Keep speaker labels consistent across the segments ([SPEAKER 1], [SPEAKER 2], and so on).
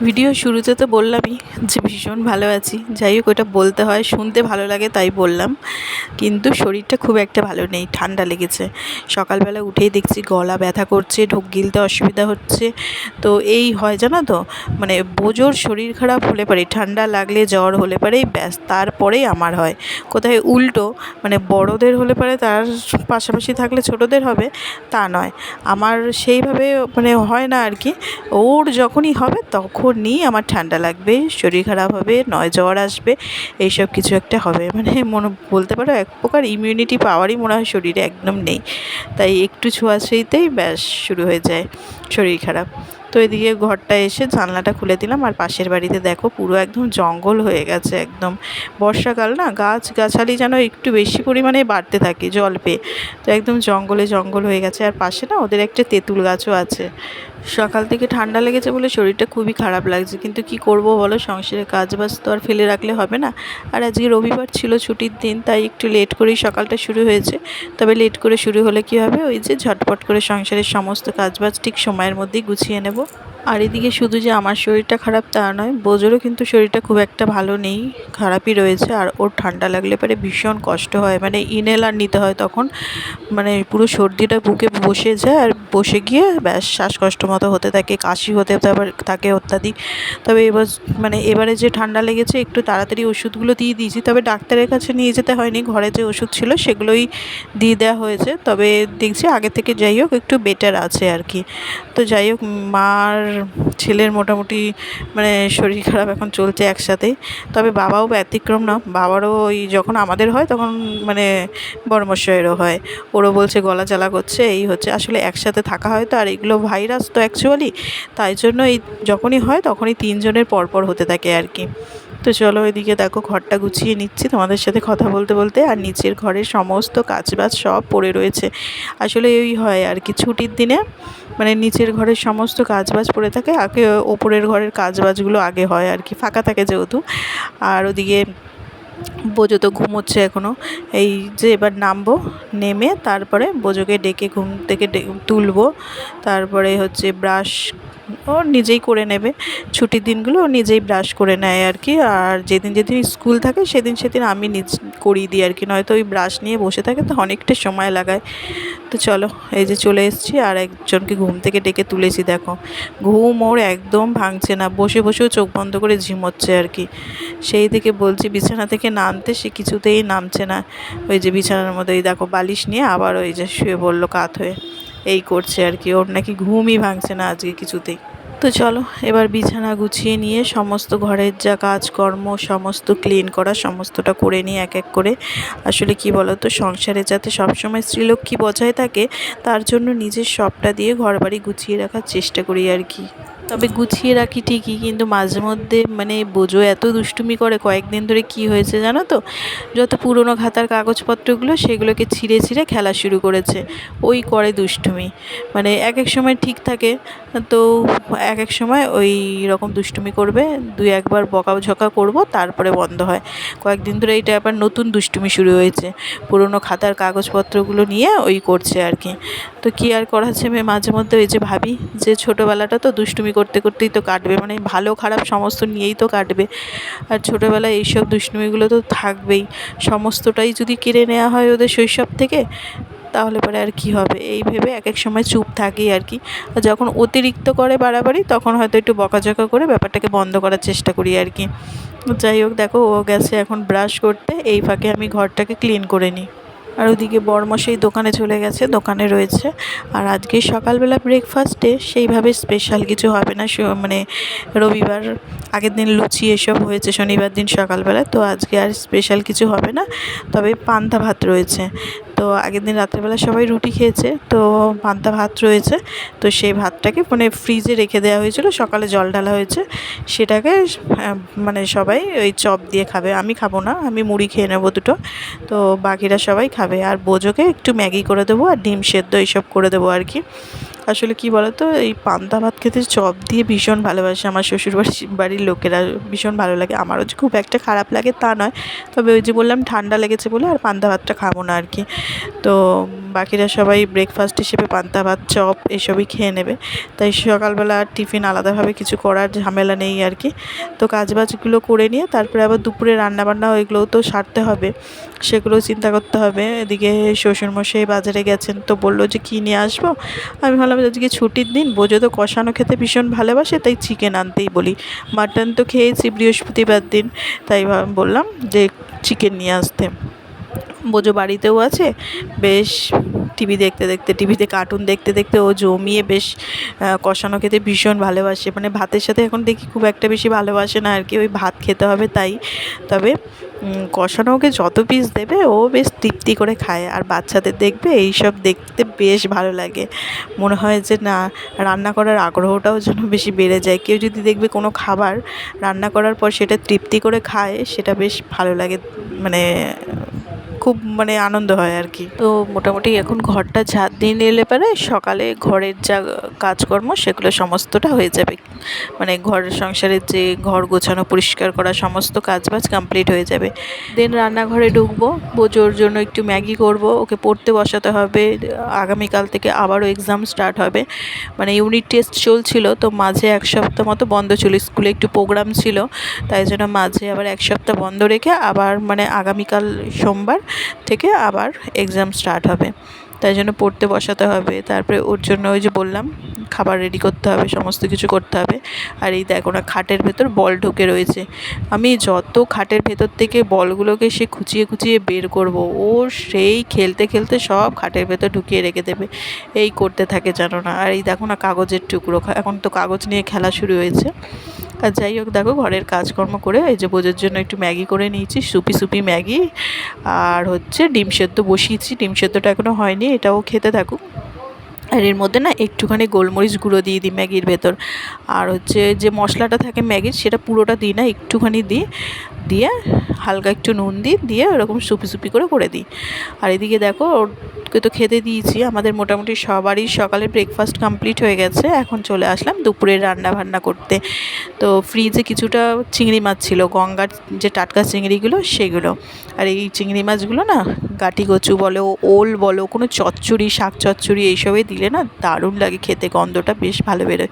[SPEAKER 1] Video শুরুতে তো বললামই যে ভীষণ ভালো আছি। যাই হোক, ওটা বলতে হয়, শুনতে ভালো লাগে তাই বললাম। কিন্তু শরীরটা খুব একটা ভালো নেই, ঠান্ডা লেগেছে। সকালবেলা উঠেই দেখছি গলা ব্যথা করছে, ঢোক গিলতে অসুবিধা হচ্ছে। তো এই হয়, জানো তো মানে বোজোর শরীর খারাপ হলে পারে, ঠান্ডা লাগলে জ্বর হলে পারেই ব্যাস, তারপরেই আমার হয়। কোথায় উল্টো মানে বড়দের হলে পারে, তার পাশাপাশি থাকলে ছোটদের হবে, তা নয়। আমার সেইভাবে মানে হয় না আর কি, ওর যখনই হবে তখনই আমার ঠান্ডা লাগবে, শরীর খারাপ হবে, নয় জ্বর আসবে, এইসব কিছু একটা হবে। মানে মনে, বলতে পারো এক প্রকার ইমিউনিটি পাওয়ারই মনে হয় শরীরে একদম নেই। তাই একটু ছোঁয়াছুঁইতেই ব্যাস শুরু হয়ে যায় শরীর খারাপ। তো এদিকে ঘরটা এসে জানলাটা খুলে দিলাম, আর পাশের বাড়িতে দেখো পুরো একদম জঙ্গল হয়ে গেছে একদম। বর্ষাকাল না, গাছ গাছালি যেন একটু বেশি পরিমাণে বাড়তে থাকে জল পেয়ে। তো একদম জঙ্গলে জঙ্গল হয়ে গেছে, আর পাশে না ওদের একটা তেঁতুল গাছও আছে। সকাল থেকে ঠান্ডা লেগেছে বলে শরীরটা খুবই খারাপ লাগছে। কিন্তু কি করব বলো? সংসারের কাজ বাজ তো আর ফেলে রাখলে হবে না। আর আজকে রবিবার ছিল ছুটির দিন, তাই একটু লেট করেই সকালটা শুরু হয়েছে। তবে লেট করে শুরু হলে কি হবে? ওই যে ঝটপট করে সংসারের সমস্ত কাজবাজ ঠিক সময়ের মধ্যেই গুছিয়ে নেব। আর এদিকে শুধু যে আমার শরীরটা খারাপ তা নয়, বোজোরও কিন্তু শরীরটা খুব একটা ভালো নেই, খারাপই রয়েছে, আর ওর ঠান্ডা লাগলে পরে ভীষণ কষ্ট হয়। মানে ইনহেলার নিতে হয় তখন মানে পুরো সর্দিটা বুকে বসে যায় আর বসে গিয়ে ব্যাস শ্বাসকষ্ট মতো হতে থাকে, কাশি হতে তারপর থাকে অত্যাধিক। তবে এবার মানে এবারে যে ঠান্ডা লেগেছে, একটু তাড়াতাড়ি ওষুধগুলো দিয়ে দিয়েছি, তবে ডাক্তারের কাছে নিয়ে যেতে হয়নি, ঘরে যে ওষুধ ছিল সেগুলোই দিয়ে দেওয়া হয়েছে। তবে দেখছি আগে থেকে যাই হোক, একটু বেটার আছে আর কি। তো যাই হোক, মার ছেলের মোটামুটি মানে শরীর খারাপ এখন চলছে একসাথেই তবে বাবাও ব্যতিক্রম না, বাবারও ওই যখন আমাদের হয় তখন মানে বর্মশয়েরও হয়। ওরও বলছে, গলা জ্বালা করছে, এই হচ্ছে। আসলে একসাথে থাকা হয় তো, আর এগুলো ভাইরাস তো অ্যাকচুয়ালি তাই জন্য এই যখনই হয় তখনই তিনজনের পরপর হতে থাকে আর কি। তো চলো এদিকে দেখো, ঘরটা গুছিয়ে নিচ্ছি। তোমাদের সাথে কথা বলতে বলতে আর নিচের ঘরের সমস্ত কাজবাজ সব পড়ে রয়েছে। আসলে এই হয় আর কি, ছুটির দিনে মানে নিচের ঘরের সমস্ত কাজবাজ পড়ে থাকে। আগে ওপরের ঘরের কাজবাজগুলো আগে হয় আর কি, ফাঁকা থাকে যেহেতু। আর ওদিকে বোঝো তো ঘুমোচ্ছে এখনও এই যে এবার নামবো, নেমে তারপরে বোঝোকে ডেকে ঘুম থেকে তুলবো। তারপরে হচ্ছে ব্রাশ ও নিজেই করে নেবে। ছুটির দিনগুলো ও নিজেই ব্রাশ করে নেয় আর কি আর যেদিন যেদিন স্কুল থাকে, সেদিন সেদিন আমি নিজ করিয়ে দিই আর কি নয়তো ওই ব্রাশ নিয়ে বসে থাকে তো অনেকটা সময় লাগায়। তো চলো, এই যে চলে এসেছি আর একজনকে ঘুম থেকে ডেকে তুলেছি, দেখো। ঘুম ওর একদম ভাঙছে না, বসে বসেও চোখ বন্ধ করে ঝিমোচ্ছে আর কি সেই থেকে বলছি, বিছানা থেকে নামতে সে কিছুতেই নামছে না। ওই যে বিছানার মধ্যে এই দেখো বালিশ নিয়ে আবার ওই যে শুয়ে বলল কাত হয়ে। এই করছে আর কি। ওর নাকি ঘুমই ভাঙছে না আজকে কিছুতেই। তো চলো, এবার বিছানা গুছিয়ে নিয়ে সমস্ত ঘরের যা কাজকর্ম, সমস্ত ক্লিন করা, সমস্তটা করে নিই এক এক করে আসলে কি বলো তো সংসারে যাতে সবসময় স্ত্রীলক্ষ্মী বজায় থাকে, তার জন্য নিজের সবটা দিয়ে ঘর বাড়ি গুছিয়ে রাখার চেষ্টা করি আর কি। তবে গুছিয়ে রাখি ঠিকই, কিন্তু মাঝে মধ্যে মানে বোঝো এত দুষ্টুমি করে কয়েকদিন ধরে কি হয়েছে জানো তো? যত পুরনো খাতার কাগজপত্রগুলো সেগুলোকে ছিঁড়ে ছিঁড়ে খেলা শুরু করেছে। ওই করে দুষ্টুমি। মানে এক এক সময় ঠিক থাকে, তো এক এক সময় ওই রকম দুষ্টুমি করবে, দুই একবার বকাঝকা করব, তারপরে বন্ধ হয়। কয়েকদিন ধরে এইটা আবার নতুন দুষ্টুমি শুরু হয়েছে। পুরনো খাতার কাগজপত্রগুলো নিয়ে ওই করছে আর কি। তো কী আর করা যাবে মাঝে মধ্যে ওই যে ভাবি, যে ছোটোবেলাটা তো দুষ্টুমি করতে করতেই তো কাটবে। মানে ভালো খারাপ সমস্ত নিয়েই তো কাটবে। আর ছোটোবেলায় এইসব দুষ্টুমিগুলো তো থাকবেই। সমস্তটাই যদি কেড়ে নেওয়া হয় ওদের শৈশব থেকে, তাহলে পরে আর কি হবে? এই ভেবে এক এক সময় চুপ থাকি আর কি। আর যখন অতিরিক্ত করে বাড়াবাড়ি, তখন হয়তো একটু বকাঝকা করে ব্যাপারটাকে বন্ধ করার চেষ্টা করি আর কি। যাই হোক, দেখো ও গেছে এখন ব্রাশ করতে। এই ফাঁকে আমি ঘরটাকে ক্লিন করে নিই। আর ওদিকে বড়মশাই দোকানে চলে গেছে, দোকানে রয়েছে। আর আজকে সকালবেলা ব্রেকফাস্টে সেইভাবে স্পেশাল কিছু হবে না মানে রবিবার আগের দিন লুচি এসব হয়েছে শনিবার দিন সকালবেলা, তো আজকে আর স্পেশাল কিছু হবে না। তবে পান্তা ভাত রয়েছে। তো আগের দিন রাত্রেবেলা সবাই রুটি খেয়েছে, তো পান্তা ভাত রয়েছে। তো সেই ভাতটাকে মানে ফ্রিজে রেখে দেওয়া হয়েছিল, সকালে জল ঢালা হয়েছে। সেটাকে মানে সবাই ওই চপ দিয়ে খাবে। আমি খাব না, আমি মুড়ি খেয়ে নেব দুটো। তো বাকিরা সবাই খাবে। আর বোঝোকে একটু ম্যাগি করে দেবো, আর ডিম সেদ্ধ এইসব করে দেবো আর কি। আসলে কি বলতো, এই পান্তা ভাত খেতে চপ দিয়ে ভীষণ ভালোবাসে আমার শ্বশুর বাড়ির লোকেরা, ভীষণ ভালো লাগে। আমারও যে খুব একটা খারাপ লাগে তা নয়। তবে ওই যে বললাম ঠান্ডা লেগেছে বলে আর পান্তা ভাতটা খাব না আর কি। তো বাকিরা সবাই ব্রেকফাস্ট হিসেবে পান্তা, ভাত, চপ এসবই খেয়ে নেবে। তাই সকালবেলা আর টিফিন আলাদাভাবে কিছু করার ঝামেলা নেই আর কি। তো কাজবাজগুলো করে নিয়ে তারপরে আবার দুপুরে রান্নাবান্না ওইগুলোও তো সারতে হবে। সেগুলোও চিন্তা করতে হবে। এদিকে শ্বশুরমশাই বাজারে গেছেন তো বলল যে, কী নিয়ে আসব? আমি ভাবলাম আজকে ছুটির দিন, বোঝো তো কষানো খেতে ভীষণ ভালোবাসে, তাই চিকেন আনতেই বলি। মাটন তো খেয়েছি বৃহস্পতিবার দিন। তাই বললাম যে চিকেন নিয়ে আসতে। বোঝো বাড়িতেও আছে। বেশ টিভি দেখতে দেখতে টিভিতে কার্টুন দেখতে দেখতে ও জমিয়ে বেশ কষানো খেতে ভীষণ ভালোবাসে। মানে ভাতের সাথে এখন দেখি খুব একটা বেশি ভালোবাসে না আর কি, ওই ভাত খেতে হবে তাই। তবে কষানো ওকে যত পিস দেবে, ও বেশ তৃপ্তি করে খায়। আর বাচ্চাদের দেখবে, এইসব দেখতে বেশ ভালো লাগে। মনে হয় যে না, রান্না করার আগ্রহটাও যেন বেশি বেড়ে যায়। কেউ যদি দেখবে কোনো খাবার রান্না করার পর সেটা তৃপ্তি করে খায়, সেটা বেশ ভালো লাগে। মানে খুব মানে আনন্দ হয় আর কি। তো মোটামুটি এখন ঘরটা ঝাঁট দিয়ে নিলে পরে, সকালে ঘরের যা কাজকর্ম সেগুলো সমস্তটা হয়ে যাবে। মানে ঘর সংসারের যে ঘর গোছানো, পরিষ্কার করা, সমস্ত কাজবাজ কমপ্লিট হয়ে যাবে। দেন রান্নাঘরে ঢুকবো বোঝোর জন্য একটু ম্যাগি করব, ওকে পড়তে বসাতে হবে, আগামীকাল থেকে আবারও এক্সাম স্টার্ট হবে। মানে ইউনিট টেস্ট চলছিল, তো মাঝে এক সপ্তাহ মতো বন্ধ ছিল, স্কুলে একটু প্রোগ্রাম ছিল, তাই জন্য মাঝে আবার এক সপ্তাহ বন্ধ রেখে আবার মানে আগামীকাল সোমবার থেকে আবার এক্সাম স্টার্ট হবে। তাই জন্য পড়তে বসাতে হবে। তারপরে ওর জন্য ওই যে বললাম, খাবার রেডি করতে হবে, সমস্ত কিছু করতে হবে। আর এই দেখো না, খাটের ভেতর বল ঢুকে রয়েছে। আমি যত খাটের ভেতর থেকে বলগুলোকে সে খুঁচিয়ে খুঁচিয়ে বের করব, ও সেই খেলতে খেলতে সব খাটের ভেতর ঢুকিয়ে রেখে দেবে। এই করতে থাকে জানো না। আর এই দেখো না, কাগজের টুকরো। এখন তো কাগজ নিয়ে খেলা শুরু হয়েছে। আর যাই হোক, দেখো ঘরের কাজকর্ম করে এই যে বোঝার জন্য একটু ম্যাগি করে নিয়েছি, সুপি সুপি ম্যাগি। আর হচ্ছে ডিম সেদ্ধ বসিয়েছি, ডিম সেদ্ধটা এখনও হয়নি, এটাও খেতে থাকুক। আর এর মধ্যে না একটুখানি গোলমরিচ গুঁড়ো দিয়ে দিই ম্যাগির ভেতর। আর হচ্ছে যে মশলাটা থাকে ম্যাগির, সেটা পুরোটা দিই না, একটুখানি দিই। দিয়ে হালকা একটু নুন দিই, দিয়ে ওরকম সুপি সুপি করে করে দিই। আর এদিকে দেখো, ওকে তো খেতে দিয়েছি। আমাদের মোটামুটি সবারই সকালে ব্রেকফাস্ট কমপ্লিট হয়ে গেছে। এখন চলে আসলাম দুপুরে রান্না বান্না করতে। তো ফ্রিজে কিছুটা চিংড়ি মাছ ছিল, গঙ্গার যে টাটকা চিংড়িগুলো সেগুলো। আর এই চিংড়ি মাছগুলো না, গাটি কচু বলো, ওল বলো, কোনো চচ্চড়ি, শাক চচ্চড়ি এইসবে দিলে না দারুণ লাগে খেতে, গন্ধটা বেশ ভালো বেরোয়।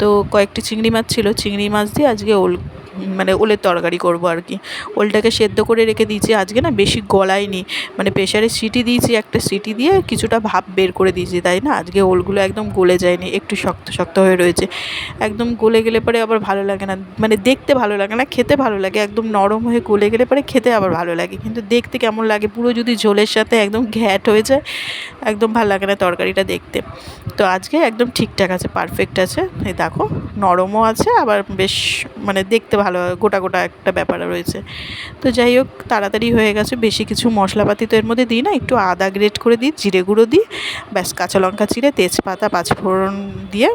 [SPEAKER 1] তো কয়েকটি চিংড়ি মাছ ছিল। চিংড়ি মাছ দিয়ে আজকে ওল মানে ওলের তরকারি করব আর কি। ওলটাকে সেদ্ধ করে রেখে দিয়েছি। আজকে না বেশি গলায়নি। মানে প্রেশারে সিটি দিয়েছি, একটা সিটি দিয়ে কিছুটা ভাপ বের করে দিয়েছি, তাই না? আজকে ওলগুলো একদম গলে যায়নি, একটু শক্ত শক্ত হয়ে রয়েছে। একদম গলে গেলে পরে আবার ভালো লাগে না। মানে দেখতে ভালো লাগে না, খেতে ভালো লাগে। একদম নরম হয়ে গলে গেলে পরে খেতে আবার ভালো লাগে। কিন্তু দেখতে কেমন লাগে, পুরো যদি ঝোলের সাথে একদম ঘ্যাট হয়ে যায়, একদম ভালো লাগে না তরকারিটা দেখতে। তো আজকে একদম ঠিকঠাক আছে পারফেক্ট আছে। এই দেখো, নরমও আছে, আবার বেশ মানে দেখতে ভালো গোটা গোটা একটা ব্যাপার রয়েছে। তো যাই হোক, তাড়াতাড়ি হয়ে গেছে। বেশি কিছু মশলাপাতি তো এর মধ্যে দিই না, একটু আদা গ্রেট করে দিই, জিরে গুঁড়ো দিই, ব্যাস কাঁচা লঙ্কা চিড়ে, তেজপাতা, পাঁচফোড়ন দিয়ে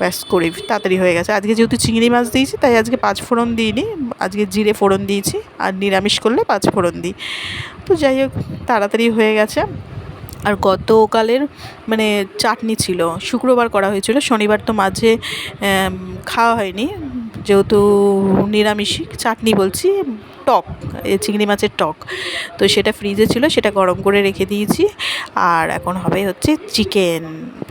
[SPEAKER 1] ব্যাস করি। তাড়াতাড়ি হয়ে গেছে। আজকে যেহেতু চিংড়ি মাছ দিয়েছি, তাই আজকে পাঁচ ফোড়ন দিইনি, আজকে জিরে ফোড়ন দিয়েছি আর নিরামিষ করলে পাঁচ ফোড়ন দিই। তো যাই হোক, তাড়াতাড়ি হয়ে গেছে। আর গতকালের মানে চাটনি ছিল, শুক্রবার করা হয়েছিল, শনিবার তো মাঝে খাওয়া হয়নি। যেহেতু নিরামিষই, চাটনি বলছি, টক চিংড়ি মাছের টক। তো সেটা ফ্রিজে ছিল, সেটা গরম করে রেখে দিয়েছি। আর এখন হবে হচ্ছে চিকেন।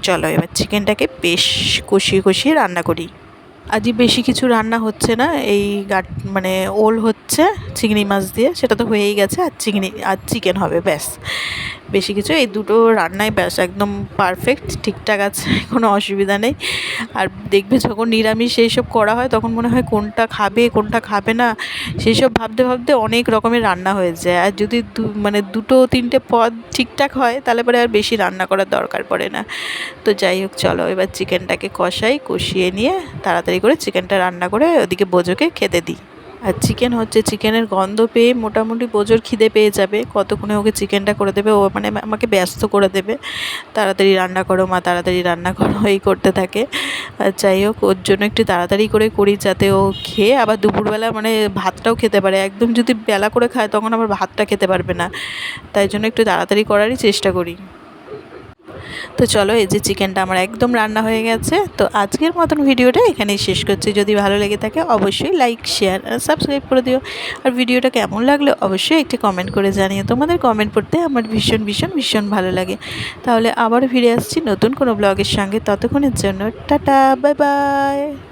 [SPEAKER 1] চলো, এবার চিকেনটাকে বেশ কষিয়ে কষিয়ে রান্না করি। আজই বেশি কিছু রান্না হচ্ছে না, এই গাট মানে ওল হচ্ছে, চিংড়ি মাছ দিয়ে, সেটা তো হয়েই গেছে, আর চিংড়ি, আর চিকেন হবে, ব্যাস। বেশি কিছু, এই দুটো রান্নাই ব্যাস একদম পারফেক্ট ঠিকঠাক আছে, কোনো অসুবিধা নেই। আর দেখবে যখন নিরামিষ এইসব করা হয়, তখন মনে হয় কোনটা খাবে কোনটা খাবে না সেই সব ভাবতে ভাবতে অনেক রকমের রান্না হয়ে যায়। আর যদি মানে দুটো তিনটে পদ ঠিকঠাক হয়, তাহলে পরে আর বেশি রান্না করার দরকার পড়ে না। তো যাই হোক, চলো এবার চিকেনটাকে কষাই, কষিয়ে নিয়ে তাড়াতাড়ি করে চিকেনটা রান্না করে ওদিকে বোঝোকে খেতে দিই। আর চিকেন হচ্ছে চিকেনের গন্ধ পেয়ে মোটামুটি বোজোর খিদে পেয়ে যাবে। কতক্ষণে ওকে চিকেনটা করে দেবে? ও মানে আমাকে ব্যস্ত করে দেবে। তাড়াতাড়ি রান্না করো মা, তাড়াতাড়ি রান্না করো, এই করতে থাকে। আর যাই হোক, ওর জন্য একটু তাড়াতাড়ি করে করি যাতে ও খেয়ে আবার দুপুরবেলা মানে ভাতটাও খেতে পারে। একদম যদি বেলা করে খায়, তখন আবার ভাতটা খেতে পারবে না। তাই জন্য একটু তাড়াতাড়ি করারই চেষ্টা করি। তো চলো এই যে চিকেনটা আমার একদম রান্না হয়ে গেছে। তো আজকের মতন ভিডিওটা এখানেই শেষ করছি। যদি ভালো লেগে থাকে অবশ্যই লাইক শেয়ার আর সাবস্ক্রাইব করে দিও। আর ভিডিওটা কেমন লাগল অবশ্যই একটি কমেন্ট করে জানিও। তোমাদের কমেন্ট পড়তে আমার ভীষণ ভীষণ ভীষণ ভালো লাগে। তাহলে আবার ফিরে আসছি নতুন কোনো ব্লগের সঙ্গে। ততক্ষণের জন্য টাটা বাই বাই